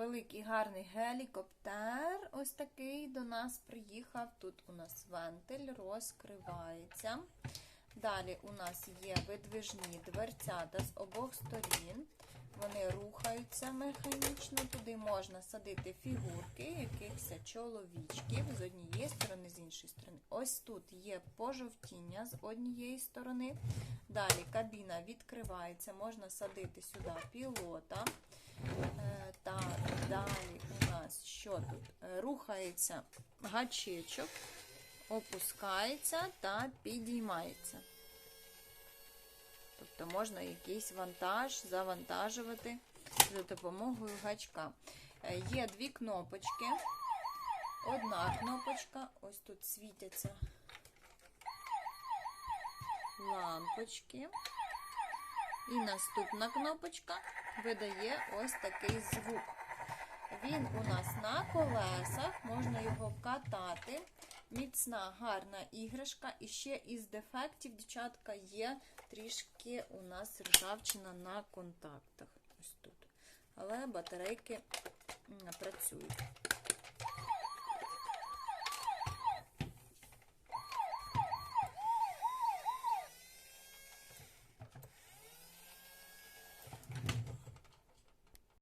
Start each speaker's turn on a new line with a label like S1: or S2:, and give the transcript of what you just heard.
S1: великий гарний гелікоптер. Ось такий до нас приїхав. Тут у нас вентиль розкривається. Далі у нас є видвижні дверцята з обох сторін. Вони рухаються механічно. Туди можна садити фігурки якихось чоловічків з однієї сторони, з іншої сторони. Ось тут є пожовтіння з однієї сторони. Далі кабіна відкривається, можна садити сюди пілота. Е, Так, далі у нас що тут? Е, Рухається гачечок, опускається та підіймається. Тобто можна якийсь вантаж завантажувати за допомогою гачка. Е, Є дві кнопочки. Одна кнопочка, ось тут світяться лампочки. І наступна кнопочка видає ось такий звук. Він у нас на колесах, можна його катати. Міцна, гарна іграшка. І ще із дефектів, дівчатка, є трішки у нас ржавчина на контактах. Ось тут. Але батарейки працюють.